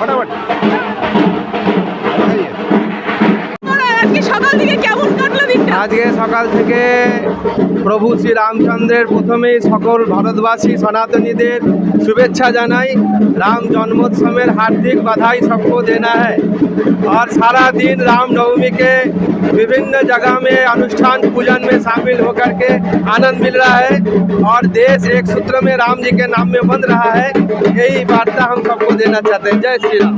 ফটাফট। আজকে সকাল থেকে প্রভু শ্রী রামচন্দ্রের প্রথমে সকল ভারতবাসী সনাতনীদের শুভেচ্ছা জানাই। রাম জন্মোৎসবের হার্দিক বাধাই সবকো দেনা হ্যায় और सारा दिन रामनवमी के विभिन्न जगह में, अनुष्ठान पूजन में शामिल होकर के आनंद मिल रहा है। और देश एक सूत्र में राम जी के नाम में बन रहा है। यही वार्ता हम सबको देना चाहते हैं। जय श्री राम।